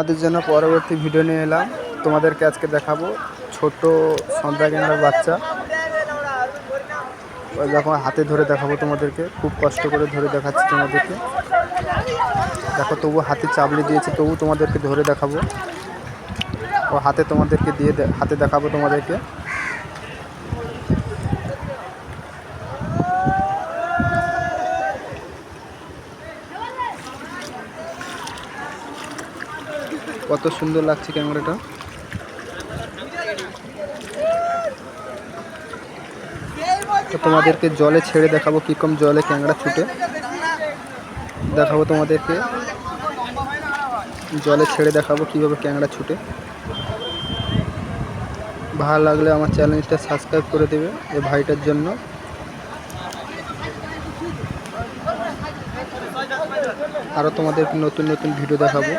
আমাদের জন্য পরবর্তী ভিডিও নিয়ে এলাম। তোমাদেরকে আজকে দেখাবো ছোট সন্ধ্যা গ্যাংরার বাচ্চা। যখন হাতে ধরে দেখাবো তোমাদেরকে। খুব কষ্ট করে ধরে দেখাচ্ছি তোমাদেরকে। দেখো তবু হাতে চাবলি দিয়েছে তবু তোমাদেরকে ধরে দেখাবো। ও হাতে তোমাদেরকে দিয়ে হাতে দেখাবো তোমাদেরকে। কত সুন্দর লাগছে ক্যামেরাটা। তোমাদেরকে জলে ছেড়ে দেখাবো কীরকম জলে ক্যাংড়া ছুটে। দেখাবো তোমাদেরকে। জলে ছেড়ে দেখাবো কীভাবে ক্যাংড়া ছুটে। ভালো লাগলে আমার চ্যানেলটা সাবস্ক্রাইব করে দেবে এই ভাইটার জন্য। আরও তোমাদেরকে নতুন নতুন ভিডিও দেখাবো।